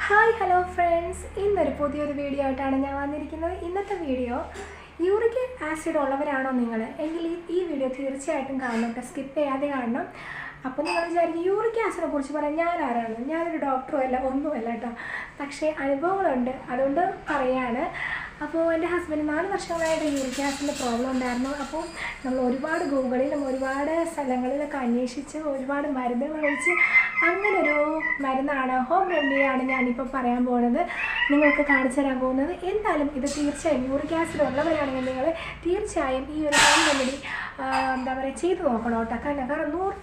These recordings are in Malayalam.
Hi hello friends. ഇന്നൊരു പുതിയൊരു വീഡിയോ ആയിട്ടാണ് ഞാൻ വന്നിരിക്കുന്നത്. ഇന്നത്തെ വീഡിയോ യൂറിക് ആസിഡ് ഉള്ളവരാണോ നിങ്ങൾ? എങ്കിൽ ഈ- വീഡിയോ തീർച്ചയായിട്ടും കാണണം സ്കിപ്പ് ചെയ്യാതെ കാണണം. അപ്പോൾ നിങ്ങൾ വിചാരിക്കും യൂറിക് ആസിഡിനെ കുറിച്ച് പറയാൻ ഞാൻ ആരാണ്? ഞാനൊരു ഡോക്ടറും അല്ല ഒന്നുമല്ല കേട്ടോ പക്ഷേ അനുഭവങ്ങളുണ്ട്. അതുകൊണ്ട് പറയാണ്. അപ്പോൾ എന്റെ ഹസ്ബൻഡ് നാല് വർഷങ്ങളായിട്ട് യൂറിക് ആസിഡിന്റെ പ്രോബ്ലം ഉണ്ടായിരുന്നു. അപ്പോൾ നമ്മൾ ഒരുപാട് ഗൂഗിളിലും ഒരുപാട് സ്ഥലങ്ങളിലൊക്കെ അന്വേഷിച്ച് ഒരുപാട് മരുന്നുകൾ കഴിച്ച് അങ്ങനെ ഒരു മരുന്നാണ് ഹോം റെമഡിയാണ് ഞാനിപ്പോൾ പറയാൻ പോകുന്നത് നിങ്ങൾക്ക് കാണിച്ചു തരാൻ പോകുന്നത്. എന്തായാലും ഇത് തീർച്ചയായും യൂറിക് ആസിഡ് ഉള്ളവരാണെങ്കിൽ നിങ്ങൾ തീർച്ചയായും ഈ ഒരു ഹോം റെമഡി എന്താ പറയുക ചെയ്ത് നോക്കണം കേട്ടോ. കാരണം കാരണം നൂറ്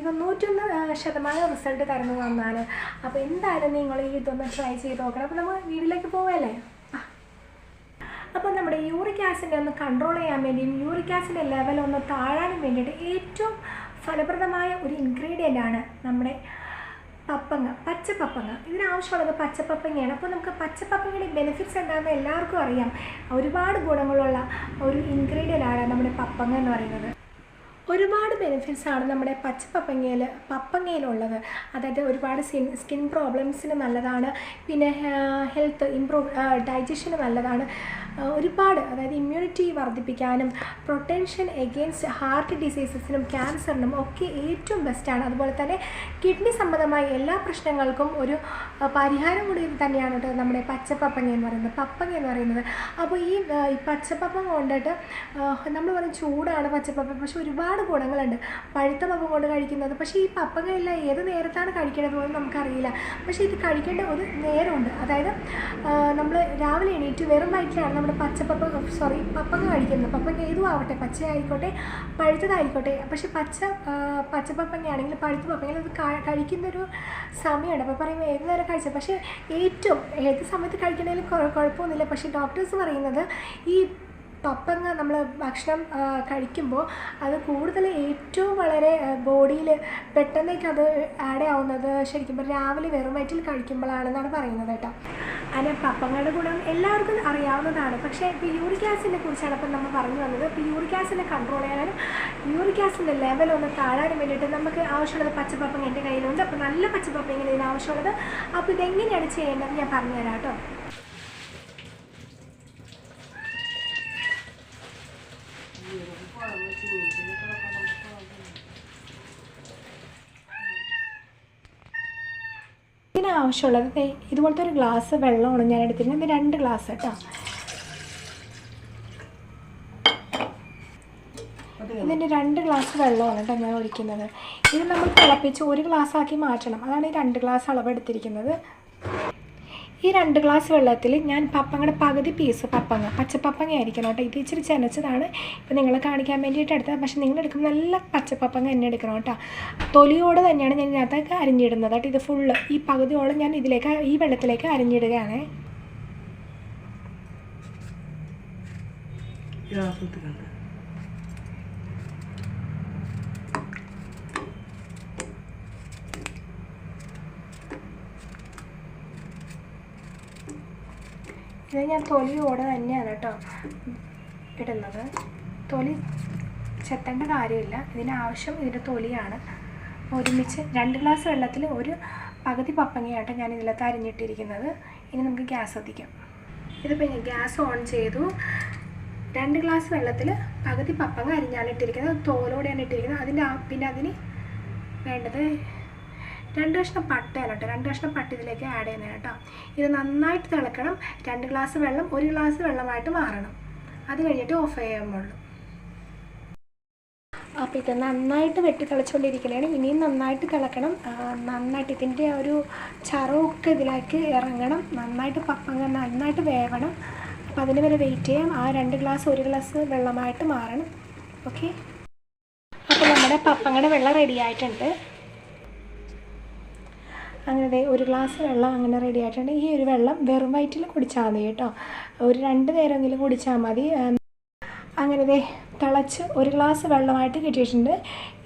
ഇത് നൂറ്റൊന്ന് ശതമാനം റിസൾട്ട് തരുന്ന ഒന്നാണ്. അപ്പോൾ എന്തായാലും നിങ്ങൾ ഇതൊന്ന് ട്രൈ ചെയ്ത് നോക്കണം. അപ്പോൾ നമ്മൾ വീട്ടിലേക്ക് പോവല്ലേ? അപ്പോൾ നമ്മുടെ യൂറിക് ആസിഡിനെ ഒന്ന് കൺട്രോൾ ചെയ്യാൻ വേണ്ടിയും യൂറിക് ആസിഡിന്റെ ലെവൽ ഒന്ന് താഴാനും വേണ്ടിയിട്ട് ഏറ്റവും ഫലപ്രദമായ ഒരു ഇൻഗ്രീഡിയന്റ് ആണ് നമ്മുടെ പപ്പങ്ങ പച്ചപ്പപ്പങ്ങ. ഇതിനാവശ്യമുള്ളത് പച്ചപ്പപ്പങ്ങയാണ്. അപ്പോൾ നമുക്ക് പച്ചപ്പപ്പങ്ങയുടെ ബെനിഫിറ്റ്സ് എന്താണെന്ന് എല്ലാവർക്കും അറിയാം. ഒരുപാട് ഗുണങ്ങളുള്ള ഒരു ഇൻഗ്രീഡിയന്റ് ആണ് നമ്മുടെ പപ്പങ്ങ എന്ന് പറയുന്നത്. ഒരുപാട് ബെനിഫിറ്റ്സ് ആണ് നമ്മുടെ പച്ചപ്പപ്പങ്ങയിൽ പപ്പങ്ങയിലുള്ളത്. അതായത് ഒരുപാട് സ്കിൻ സ്കിൻ പ്രോബ്ലംസിന് നല്ലതാണ്. പിന്നെ ഹെൽത്ത് ഇംപ്രൂവ് ഡൈജഷന് നല്ലതാണ്. ഒരുപാട് അതായത് ഇമ്മ്യൂണിറ്റി വർദ്ധിപ്പിക്കാനും പ്രൊട്ടൻഷൻ എഗെയിൻസ്റ്റ് ഹാർട്ട് ഡിസീസസിനും ക്യാൻസറിനും ഒക്കെ ഏറ്റവും ബെസ്റ്റാണ് അതുപോലെ തന്നെ കിഡ്നി സംബന്ധമായ എല്ലാ പ്രശ്നങ്ങൾക്കും ഒരു പരിഹാരം കൂടി തന്നെയാണ് കേട്ടോ നമ്മുടെ പച്ചപ്പപ്പങ്ങ എന്ന് പറയുന്നത് പപ്പങ്ങ എന്ന് പറയുന്നത്. അപ്പോൾ ഈ പച്ചപ്പപ്പം കൊണ്ടിട്ട് നമ്മൾ പറയും ചൂടാണ് പച്ചപ്പപ്പ പക്ഷെ ഒരുപാട് ഗുണങ്ങളുണ്ട്. പഴുത്ത പപ്പ കൊണ്ട് കഴിക്കുന്നത് പക്ഷേ ഈ പപ്പങ്ങയെല്ലാം ഏത് നേരത്താണ് കഴിക്കേണ്ടത് പോലും നമുക്കറിയില്ല. പക്ഷേ ഇത് കഴിക്കേണ്ട ഒരു നേരമുണ്ട്. അതായത് നമ്മൾ രാവിലെ എണീറ്റ് വെറും വയറ്റിലാണ് നമ്മുടെ പച്ചപ്പപ്പ സോറി പപ്പങ്ങ കഴിക്കുന്നത് പപ്പങ്ങ ഏതും ആവട്ടെ പച്ചയായിക്കോട്ടെ പഴുത്തതായിക്കോട്ടെ. പക്ഷെ പച്ച പച്ചപ്പപ്പങ്ങയാണെങ്കിൽ പഴുത്ത പപ്പങ്ങയിൽ അത് കഴിക്കുന്നൊരു സമയമുണ്ട്. അപ്പോൾ പറയുമ്പോൾ ഏത് നേരം കഴിച്ചത് പക്ഷേ ഏറ്റവും ഏത് സമയത്ത് കഴിക്കണമെങ്കിലും കുഴ- കുഴപ്പമൊന്നുമില്ല. പക്ഷേ ഡോക്ടേഴ്സ് പറയുന്നത് ഈ പപ്പങ്ങ നമ്മൾ ഭക്ഷണം കഴിക്കുമ്പോൾ അത് കൂടുതൽ ഏറ്റവും വളരെ ബോഡിയിൽ പെട്ടെന്നേക്ക് അത് ആഡ് ആവുന്നത് ശരിക്കും രാവിലെ വെറും വയറ്റിൽ കഴിക്കുമ്പോഴാണെന്നാണ് പറയുന്നത് കേട്ടോ. അതിന് പപ്പങ്ങളുടെ ഗുണം എല്ലാവർക്കും അറിയാവുന്നതാണ്. പക്ഷേ ഇപ്പോൾ യൂറിക് ആസിഡിനെ കുറിച്ചാണ് ഇപ്പം നമ്മൾ പറഞ്ഞു വന്നത്. ഇപ്പോൾ യൂറിക് ആസിഡിനെ കൺട്രോൾ ചെയ്യാനും യൂറിക് ആസിഡിന്റെ ലെവൽ ഒന്ന് താഴാനും വേണ്ടിയിട്ട് നമുക്ക് ആവശ്യമുള്ളത് പച്ചപ്പപ്പങ്ങ എന്റെ കയ്യിലുണ്ട്. അപ്പോൾ നല്ല പച്ചപ്പപ്പങ്ങ ഇതിന് ആവശ്യമുള്ളത്. അപ്പോൾ ഇതെങ്ങനെയാണ് ചെയ്യേണ്ടതെന്ന് ഞാൻ പറഞ്ഞുതരാം കേട്ടോ. ആവശ്യമുള്ളത്. ഇതുപോലത്തെ ഒരു ഗ്ലാസ് വെള്ളമാണ് ഞാൻ എടുത്തിരുന്നത് ഇത് രണ്ട് ഗ്ലാസ് കേട്ടോ. ഇതിന്റെ രണ്ട് ഗ്ലാസ് വെള്ളമാണ് കേട്ടോ ഞാൻ ഒഴിക്കുന്നത്. ഇത് നമ്മൾ തിളപ്പിച്ച് ഒരു ഗ്ലാസ് ആക്കി മാറ്റണം. അതാണ് ഈ രണ്ട് ഗ്ലാസ് അളവ് എടുത്തിരിക്കുന്നത് ഈ രണ്ട് ഗ്ലാസ് വെള്ളത്തിൽ ഞാൻ പപ്പങ്ങയുടെ പകുതി പീസ് പപ്പങ്ങ പച്ചപ്പപ്പങ്ങ ആയിരിക്കണം കേട്ടോ. ഇത് ഇച്ചിരി ചെനച്ചതാണ്. ഇപ്പം നിങ്ങളെ കാണിക്കാൻ വേണ്ടിയിട്ട് എടുത്തത്. പക്ഷേ നിങ്ങൾ എടുക്കുമ്പോൾ നല്ല പച്ചപ്പപ്പങ്ങ തന്നെ എടുക്കണം കേട്ടോ. തൊലിയോടെ തന്നെയാണ് ഞാൻ ഇതിനകത്തേക്ക് അരിഞ്ഞിടുന്നത് കേട്ടോ. ഇത് ഫുള്ള് ഈ പകുതിയോളം ഞാൻ ഇതിലേക്ക് ഈ വെള്ളത്തിലേക്ക് അരിഞ്ഞിടുകയാണ്. ഇത് ഞാൻ തൊലിയോടെ തന്നെയാണ് കേട്ടോ ഇടുന്നത്. തൊലി ചെത്തേണ്ട കാര്യമില്ല. ഇതിനാവശ്യം ഇതിന്റെ തൊലിയാണ്. ഒരുമിച്ച് രണ്ട് ഗ്ലാസ് വെള്ളത്തിൽ ഒരു പകുതി പപ്പങ്ങയായിട്ട് ഞാൻ ഇതിലത്ത് അരിഞ്ഞിട്ടിരിക്കുന്നത്. ഇനി നമുക്ക് ഗ്യാസ് കത്തിക്കാം ഇതിപ്പോൾ ഞാൻ ഗ്യാസ് ഓൺ ചെയ്തു. രണ്ട് ഗ്ലാസ് വെള്ളത്തിൽ പകുതി പപ്പങ്ങ അരിഞ്ഞാണ് ഇട്ടിരിക്കുന്നത്. തോലോടെയാണ് ഇട്ടിരിക്കുന്നത്. അതിന്റെ പിന്നെ അതിന് വേണ്ടത് രണ്ട് കഷ്ണം പട്ടയല്ല കേട്ടോ. രണ്ട് കഷ്ണം പട്ട ഇതിലേക്ക് ആഡ് ചെയ്യുന്നത് കേട്ടോ. ഇത് നന്നായിട്ട് തിളക്കണം. രണ്ട് ഗ്ലാസ് വെള്ളം ഒരു ഗ്ലാസ് വെള്ളമായിട്ട് മാറണം. അത് കഴിഞ്ഞിട്ട് ഓഫ് ചെയ്യാമുള്ളൂ അപ്പോൾ ഇത് നന്നായിട്ട് വെട്ടി തിളച്ചുകൊണ്ടിരിക്കുകയാണ് ഇനിയും നന്നായിട്ട് തിളക്കണം. നന്നായിട്ട് ഇതിന്റെ ആ ഒരു ചറവൊക്കെ ഇതിലേക്ക് ഇറങ്ങണം. നന്നായിട്ട് പപ്പങ്ങ നന്നായിട്ട് വേവണം. അപ്പോൾ അതിന് വരെ വെയിറ്റ് ചെയ്യാം. ആ രണ്ട് ഗ്ലാസ് ഒരു ഗ്ലാസ് വെള്ളമായിട്ട് മാറണം. ഓക്കെ അപ്പോൾ നമ്മുടെ പപ്പങ്ങയുടെ വെള്ളം റെഡി ആയിട്ടുണ്ട്. അങ്ങനെ ദേ ഒരു ഗ്ലാസ് വെള്ളം അങ്ങനെ റെഡി ആയിട്ടുണ്ട് ഈ ഒരു വെള്ളം വെറും വയറ്റിൽ കുടിച്ചാൽ മതി കേട്ടോ. ഒരു രണ്ട് നേരമെങ്കിലും കുടിച്ചാൽ മതി. അങ്ങനെ ദേ തിളച്ച് ഒരു ഗ്ലാസ് വെള്ളമായിട്ട് കിട്ടിയിട്ടുണ്ട്.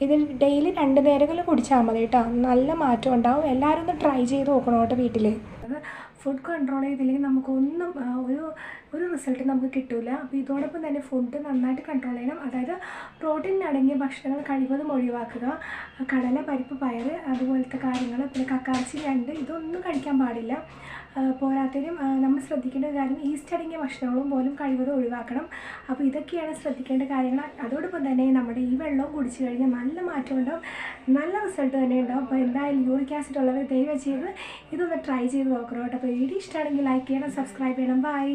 ഇത് ഡെയിലി രണ്ട് നേരമെങ്കിലും കുടിച്ചാൽ മതി കേട്ടോ. നല്ല മാറ്റം ഉണ്ടാവും. എല്ലാവരും ഒന്ന് ട്രൈ ചെയ്ത് നോക്കണം കേട്ടോ വീട്ടിൽ ഫുഡ് കൺട്രോൾ ചെയ്തില്ലെങ്കിൽ നമുക്കൊന്നും ഒരു ഒരു റിസൾട്ട് നമുക്ക് കിട്ടില്ല അപ്പോൾ ഇതോടൊപ്പം തന്നെ ഫുഡ് നന്നായിട്ട് കൺട്രോൾ ചെയ്യണം. അതായത് പ്രോട്ടീൻ അടങ്ങിയ ഭക്ഷണങ്ങൾ കഴിവതും ഒഴിവാക്കുക. കടല പരിപ്പ് പയർ അതുപോലത്തെ കാര്യങ്ങൾ പിന്നെ കക്കാച്ചി രണ്ട് ഇതൊന്നും കഴിക്കാൻ പാടില്ല. പോരാത്തതിനും നമ്മൾ ശ്രദ്ധിക്കേണ്ട കാര്യം ഈസ്റ്റ് അടങ്ങിയ ഭക്ഷണങ്ങളും പോലും കഴിവതും ഒഴിവാക്കണം. അപ്പോൾ ഇതൊക്കെയാണ് ശ്രദ്ധിക്കേണ്ട കാര്യങ്ങൾ. അതോടൊപ്പം തന്നെ നമ്മുടെ ഈ വെള്ളം കുടിച്ചു കഴിഞ്ഞാൽ നല്ല മാറ്റം ഉണ്ടാവും. നല്ല റിസൾട്ട് തന്നെ ഉണ്ടാവും. അപ്പോൾ എന്തായാലും യൂറിക് ആസിഡ് ഉള്ളവർ ദയവ് ചെയ്ത് ഇതൊന്ന് ട്രൈ ചെയ്ത് നോക്കണം കേട്ടോ. അപ്പോൾ വീഡിയോ ഇഷ്ടമാണെങ്കിൽ ലൈക്ക് ചെയ്യണം സബ്സ്ക്രൈബ് ചെയ്യണം. ബൈ